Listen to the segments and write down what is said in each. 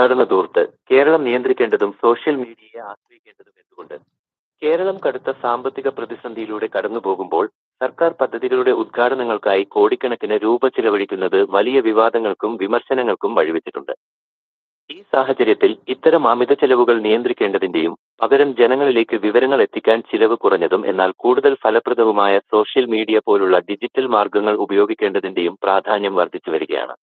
ഉദ്ഘാടന ദൂർത്ത് കേരളം നിയന്ത്രിക്കേണ്ടതും സോഷ്യൽ മീഡിയയെ ആശ്രയിക്കേണ്ടതും എന്തുകൊണ്ട്? കേരളം കടുത്ത സാമ്പത്തിക പ്രതിസന്ധിയിലൂടെ കടന്നുപോകുമ്പോൾ സർക്കാർ പദ്ധതികളുടെ ഉദ്ഘാടനങ്ങൾക്കായി കോടിക്കണക്കിന് രൂപ ചിലവഴിക്കുന്നത് വലിയ വിവാദങ്ങൾക്കും വിമർശനങ്ങൾക്കും വഴിവെച്ചിട്ടുണ്ട്. ഈ സാഹചര്യത്തിൽ ഇത്തരം അമിത ചെലവുകൾ നിയന്ത്രിക്കേണ്ടതിന്റെയും പകരം ജനങ്ങളിലേക്ക് വിവരങ്ങൾ എത്തിക്കാൻ ചിലവ് കുറഞ്ഞതും എന്നാൽ കൂടുതൽ ഫലപ്രദവുമായ സോഷ്യൽ മീഡിയ പോലുള്ള ഡിജിറ്റൽ മാർഗങ്ങൾ ഉപയോഗിക്കേണ്ടതിന്റെയും പ്രാധാന്യം വർദ്ധിച്ചു വരികയാണ്.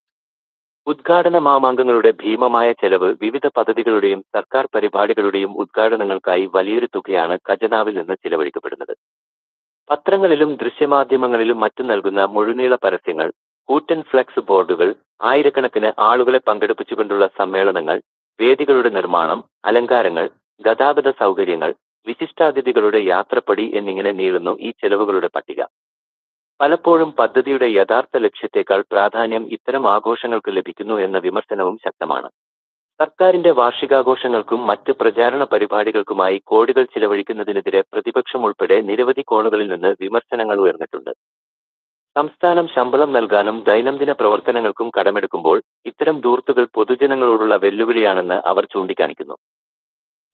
ഉദ്ഘാടന മാമാങ്കങ്ങളുടെ ഭീമമായ ചെലവ് വിവിധ പദ്ധതികളുടെയും സർക്കാർ പരിപാടികളുടെയും ഉദ്ഘാടനങ്ങൾക്കായി വലിയൊരു തുകയാണ് ഖജനാവിൽ നിന്ന് ചിലവഴിക്കപ്പെടുന്നത്. പത്രങ്ങളിലും ദൃശ്യമാധ്യമങ്ങളിലും മറ്റും നൽകുന്ന മുഴുനീള പരസ്യങ്ങൾ കൂറ്റൻ ഫ്ലെക്സ് ബോർഡുകൾ ആയിരക്കണക്കിന് ആളുകളെ പങ്കെടുപ്പിച്ചുകൊണ്ടുള്ള സമ്മേളനങ്ങൾ വേദികളുടെ നിർമ്മാണം അലങ്കാരങ്ങൾ ഗതാഗത സൗകര്യങ്ങൾ വിശിഷ്ടാതിഥികളുടെ യാത്രപ്പടി എന്നിങ്ങനെ നീളുന്നു ഈ ചെലവുകളുടെ പട്ടിക. പലപ്പോഴും പദ്ധതിയുടെ യഥാർത്ഥ ലക്ഷ്യത്തെക്കാൾ പ്രാധാന്യം ഇത്തരം ആഘോഷങ്ങൾക്ക് ലഭിക്കുന്നു എന്ന വിമർശനവും ശക്തമാണ്. സർക്കാരിന്റെ വാർഷികാഘോഷങ്ങൾക്കും മറ്റ് പ്രചാരണ പരിപാടികൾക്കുമായി കോടികൾ ചിലവഴിക്കുന്നതിനെതിരെ പ്രതിപക്ഷം ഉൾപ്പെടെ നിരവധി കോണുകളിൽ നിന്ന് വിമർശനങ്ങൾ ഉയർന്നിട്ടുണ്ട്. സംസ്ഥാനം ശമ്പളം നൽകാനും ദൈനംദിന പ്രവർത്തനങ്ങൾക്കും കടമെടുക്കുമ്പോൾ ഇത്തരം ദൂർത്തുകൾ പൊതുജനങ്ങളോടുള്ള വെല്ലുവിളിയാണെന്ന് അവർ ചൂണ്ടിക്കാണിക്കുന്നു.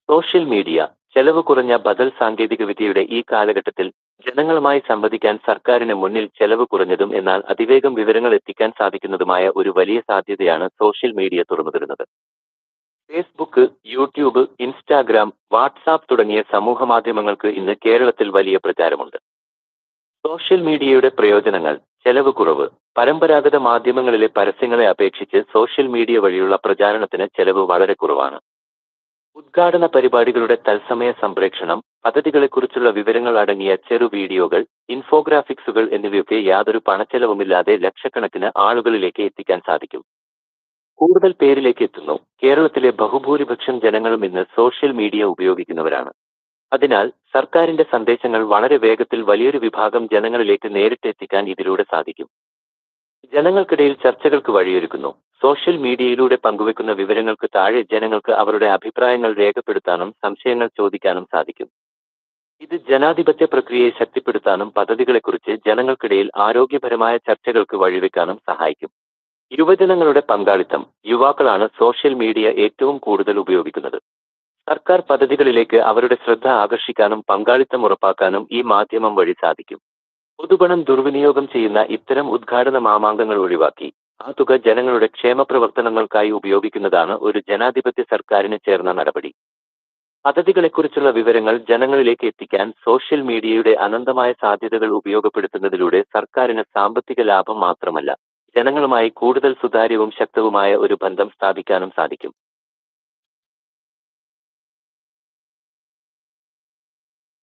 സോഷ്യൽ മീഡിയ ചെലവ് കുറഞ്ഞ ബദൽ സാങ്കേതികവിദ്യയുടെ ഈ കാലഘട്ടത്തിൽ ജനങ്ങളുമായി സംവദിക്കാൻ സർക്കാരിന് മുന്നിൽ ചെലവ് കുറഞ്ഞതും എന്നാൽ അതിവേഗം വിവരങ്ങൾ എത്തിക്കാൻ സാധിക്കുന്നതുമായ ഒരു വലിയ സാധ്യതയാണ് സോഷ്യൽ മീഡിയ തുറന്നുതരുന്നത്. ഫേസ്ബുക്ക് യൂട്യൂബ് ഇൻസ്റ്റാഗ്രാം വാട്സാപ്പ് തുടങ്ങിയ സമൂഹ മാധ്യമങ്ങൾക്ക് ഇന്ന് കേരളത്തിൽ വലിയ പ്രചാരമുണ്ട്. സോഷ്യൽ മീഡിയയുടെ പ്രയോജനങ്ങൾ ചെലവ് കുറവ് പരമ്പരാഗത മാധ്യമങ്ങളിലെ പരസ്യങ്ങളെ അപേക്ഷിച്ച് സോഷ്യൽ മീഡിയ വഴിയുള്ള പ്രചാരണത്തിന് ചെലവ് വളരെ കുറവാണ്. ഉദ്ഘാടന പരിപാടികളുടെ തത്സമയ സംപ്രേക്ഷണം പദ്ധതികളെക്കുറിച്ചുള്ള വിവരങ്ങൾ അടങ്ങിയ ചെറു വീഡിയോകൾ ഇൻഫോഗ്രാഫിക്സുകൾ എന്നിവയൊക്കെ യാതൊരു പണച്ചെലവുമില്ലാതെ ലക്ഷക്കണക്കിന് ആളുകളിലേക്ക് എത്തിക്കാൻ സാധിക്കും. കൂടുതൽ പേരിലേക്ക് എത്തുന്നു. കേരളത്തിലെ ബഹുഭൂരിപക്ഷം ജനങ്ങളും ഇന്ന് സോഷ്യൽ മീഡിയ ഉപയോഗിക്കുന്നവരാണ്. അതിനാൽ സർക്കാരിന്റെ സന്ദേശങ്ങൾ വളരെ വേഗത്തിൽ വലിയൊരു വിഭാഗം ജനങ്ങളിലേക്ക് നേരിട്ട് എത്തിക്കാൻ ഇതിലൂടെ സാധിക്കും. ജനങ്ങൾക്കിടയിൽ ചർച്ചകൾക്ക് വഴിയൊരുക്കുന്നു. സോഷ്യൽ മീഡിയയിലൂടെ പങ്കുവെക്കുന്ന വിവരങ്ങൾക്ക് താഴെ ജനങ്ങൾക്ക് അവരുടെ അഭിപ്രായങ്ങൾ രേഖപ്പെടുത്താനും സംശയങ്ങൾ ചോദിക്കാനും സാധിക്കും. ഇത് ജനാധിപത്യ പ്രക്രിയയെ ശക്തിപ്പെടുത്താനും പദ്ധതികളെക്കുറിച്ച് ജനങ്ങൾക്കിടയിൽ ആരോഗ്യപരമായ ചർച്ചകൾക്ക് വഴിവെക്കാനും സഹായിക്കും. യുവജനങ്ങളുടെ പങ്കാളിത്തം യുവാക്കളാണ് സോഷ്യൽ മീഡിയ ഏറ്റവും കൂടുതൽ ഉപയോഗിക്കുന്നത്. സർക്കാർ പദ്ധതികളിലേക്ക് അവരുടെ ശ്രദ്ധ ആകർഷിക്കാനും പങ്കാളിത്തം ഉറപ്പാക്കാനും ഈ മാധ്യമം വഴി സാധിക്കും. പൊതുപണം ദുർവിനിയോഗം ചെയ്യുന്ന ഇത്തരം ഉദ്ഘാടന മാമാങ്കങ്ങൾ ഒഴിവാക്കി. ആ തുക ജനങ്ങളുടെ ക്ഷേമ പ്രവർത്തനങ്ങൾക്കായി ഉപയോഗിക്കുന്നതാണ് ഒരു ജനാധിപത്യ സർക്കാരിന് ചേർന്ന നടപടി. പദ്ധതികളെക്കുറിച്ചുള്ള വിവരങ്ങൾ ജനങ്ങളിലേക്ക് എത്തിക്കാൻ സോഷ്യൽ മീഡിയയുടെ അനന്തമായ സാധ്യതകൾ ഉപയോഗപ്പെടുത്തുന്നതിലൂടെ സർക്കാരിന് സാമ്പത്തിക ലാഭം മാത്രമല്ല ജനങ്ങളുമായി കൂടുതൽ സുതാര്യവും ശക്തവുമായ ഒരു ബന്ധം സ്ഥാപിക്കാനും സാധിക്കും.